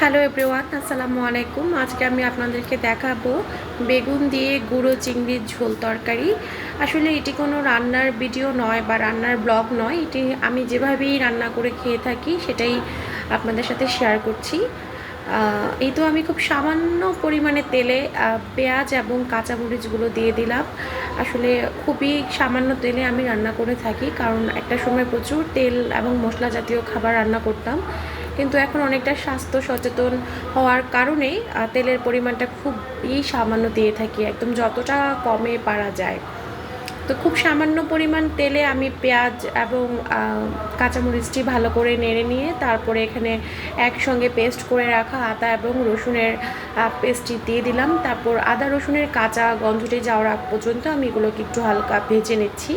Hello everyone, আসসালামু আলাইকুম। আজকে আমি আপনাদেরকে দেখাবো বেগুন দিয়ে গুঁড়ো চিংড়ির ঝোল তরকারি। আসলে এটি কোনো রান্নার ভিডিও নয় বা রান্নার ব্লগ নয়। এটি আমি যেভাবেই রান্না করে খেয়ে থাকি, সেটাই আপনাদের সাথে শেয়ার করছি। এই তো আমি খুব সামান্য পরিমাণে তেলে পেঁয়াজ এবং কাঁচামরিচগুলো দিয়ে দিলাম। আসলে খুবই সামান্য তেলে আমি রান্না করে থাকি, কারণ একটা সময় প্রচুর তেল এবং মশলা জাতীয় খাবার রান্না করতাম। কিন্তু এখন অনেকটা স্বাস্থ্য সচেতন হওয়ার কারণে তেলের পরিমাণটা খুবই সামান্য দিয়ে থাকি, একদম যতটা কমে পারা যায়। তো খুব সামান্য পরিমাণ তেলে আমি পেঁয়াজ এবং কাঁচামরিচটি ভালো করে নেড়ে নিয়ে তারপরে এখানে একসঙ্গে পেস্ট করে রাখা আদা এবং রসুনের পেস্টটি দিয়ে দিলাম। তারপর আদা রসুনের কাঁচা গন্ধটি যাওয়ার আগ পর্যন্ত আমি এগুলোকে একটু হালকা ভেজে নিচ্ছি।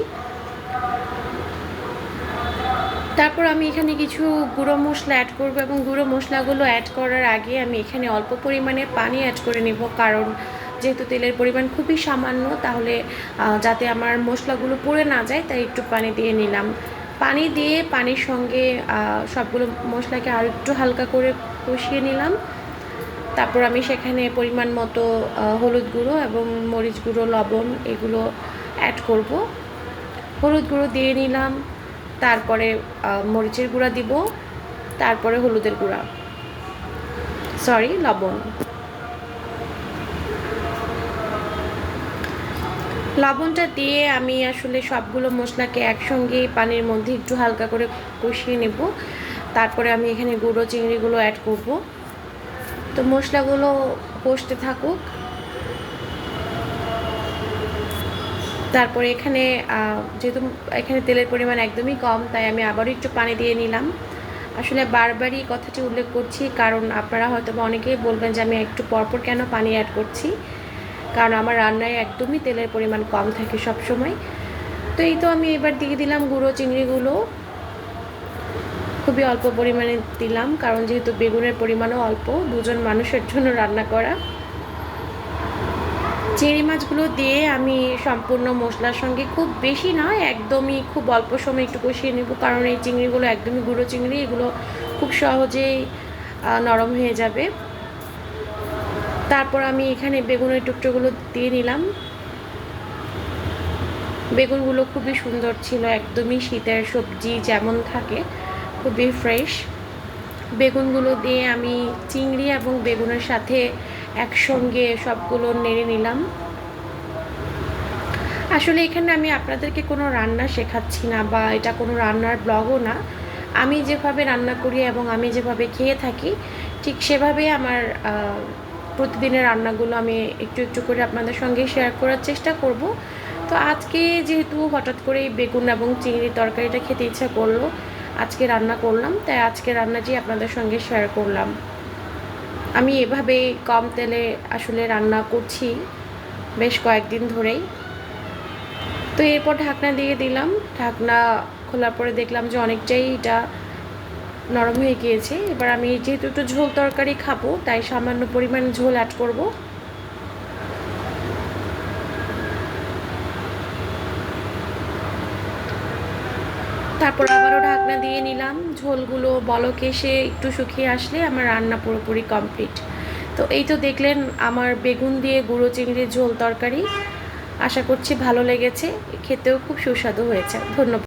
তারপর আমি এখানে কিছু গুঁড়ো মশলা অ্যাড করব এবং গুঁড়ো মশলাগুলো অ্যাড করার আগে আমি এখানে অল্প পরিমাণে পানি অ্যাড করে নেব। কারণ যেহেতু তেলের পরিমাণ খুবই সামান্য, তাহলে যাতে আমার মশলাগুলো পুড়ে না যায়, তাই একটু পানি দিয়ে নিলাম। পানি দিয়ে পানির সঙ্গে সবগুলো মশলাকে আর একটু হালকা করে কষিয়ে নিলাম। তারপর আমি সেখানে পরিমাণ মতো হলুদ গুঁড়ো এবং মরিচ গুঁড়ো, লবণ এগুলো অ্যাড করব। হলুদ গুঁড়ো দিয়ে নিলাম। তারপরে মরিচের গুঁড়া দিব, তারপরে হলুদের গুঁড়া। সরি লবণ। লবণটা দিয়ে আমি আসলে সবগুলো মশলাকে একসঙ্গে পানির মধ্যে একটু হালকা করে কষিয়ে নেব। তারপরে আমি এখানে গুঁড়ো, চিংড়িগুলো অ্যাড করব। তো মশলাগুলো কষতে থাকুক। তারপরে এখানে যেহেতু এখানে তেলের পরিমাণ একদমই কম, তাই আমি আবারও একটু পানি দিয়ে নিলাম। আসলে বারবারই কথাটি উল্লেখ করছি, কারণ আপনারা হয়তো বা অনেকেই বলবেন যে আমি একটু পরপর কেন পানি অ্যাড করছি? কারণ আমার রান্নায় একদমই তেলের পরিমাণ কম থাকে সব সময় তো এই তো আমি এবার দিয়ে দিলাম গুঁড়ো, চিংড়িগুলো। খুবই অল্প পরিমাণে দিলাম, কারণ যেহেতু বেগুনের পরিমাণও অল্প, দুজন মানুষের জন্য রান্না করা। চিংড়ি মাছগুলো দিয়ে আমি সম্পূর্ণ মশলার সঙ্গে খুব বেশি নয়, একদমই খুব অল্প সময় একটু কষিয়ে নেব। কারণ এই চিংড়িগুলো একদমই গুঁড়ো চিংড়ি, এগুলো খুব সহজেই নরম হয়ে যাবে। তারপর আমি এখানে বেগুনের টুকরোগুলো দিয়ে নিলাম। বেগুনগুলো খুবই সুন্দর ছিল, একদমই শীতের সবজি যেমন থাকে, খুবই ফ্রেশ। বেগুনগুলো দিয়ে আমি চিংড়ি এবং বেগুনের সাথে একসঙ্গে সবগুলো নেড়ে নিলাম। আসলে এখানে আমি আপনাদেরকে কোনো রান্না শেখাচ্ছি না বা এটা কোনো রান্নার ব্লগও না। আমি যেভাবে রান্না করি এবং আমি যেভাবে খেয়ে থাকি, ঠিক সেভাবেই আমার প্রতিদিনের রান্নাগুলো আমি একটু একটু করে আপনাদের সঙ্গে শেয়ার করার চেষ্টা করব। তো আজকে যেহেতু হঠাৎ করে বেগুন এবং চিংড়ির তরকারিটা খেতে ইচ্ছা করল, আজকে রান্না করলাম, তাই আজকে রান্নাটি আপনাদের সঙ্গে শেয়ার করলাম। আমি এভাবে কম তেলে আসলে রান্না করছি বেশ কয়েকদিন ধরেই। তো এরপর ঢাকনা দিয়ে দিলাম। ঢাকনা খোলার পরে দেখলাম যে অনেকটাই এটা নরম হয়ে গিয়েছে। এবার আমি যেহেতু একটু ঝোল তরকারি খাব, তাই সামান্য পরিমাণ ঝোল অ্যাড করব। তারপর আবারও ঢাকনা দিয়ে নিলাম। ঝোলগুলো বলক এসে একটু শুকিয়ে আসলে আমার রান্না পুরোপুরি কমপ্লিট। তো এই তো দেখলেন আমার বেগুন দিয়ে গুঁড়ো চিংড়ির ঝোল তরকারি। আশা করছি ভালো লেগেছে। খেতেও খুব সুস্বাদু হয়েছে। ধন্যবাদ।